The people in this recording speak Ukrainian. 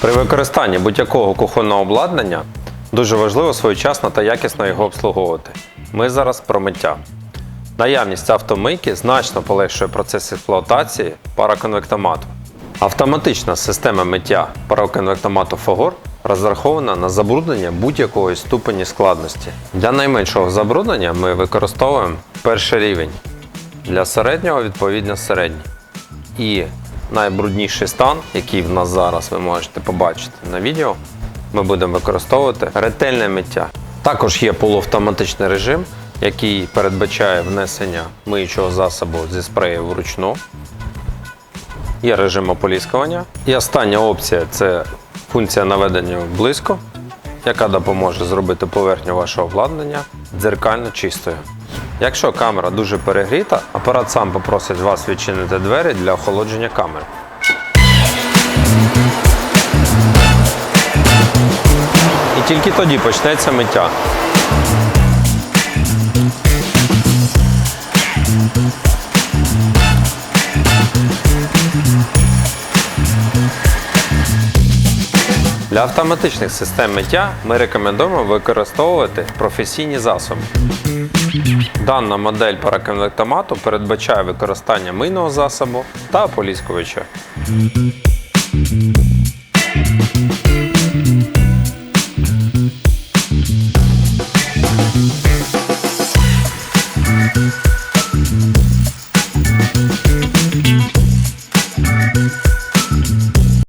При використанні будь-якого кухонного обладнання дуже важливо своєчасно та якісно його обслуговувати. Ми зараз про миття. Наявність автомийки значно полегшує процес експлуатації пароконвектомату. Автоматична система миття пароконвектомату Фагор розрахована на забруднення будь-якої ступені складності. Для найменшого забруднення ми використовуємо перший рівень. Для середнього відповідно середній. І найбрудніший стан, який в нас зараз ви можете побачити на відео, ми будемо використовувати ретельне миття. Також є полуавтоматичний режим, який передбачає внесення миючого засобу зі спрею вручну. Є режим ополіскування. І остання опція це функція наведення близько, яка допоможе зробити поверхню вашого обладнання дзеркально чистою. Якщо камера дуже перегріта, апарат сам попросить вас відчинити двері для охолодження камери. І тільки тоді почнеться миття. Для автоматичних систем миття ми рекомендуємо використовувати професійні засоби. Дана модель параконвектомату передбачає використання мийного засобу та поліскувача.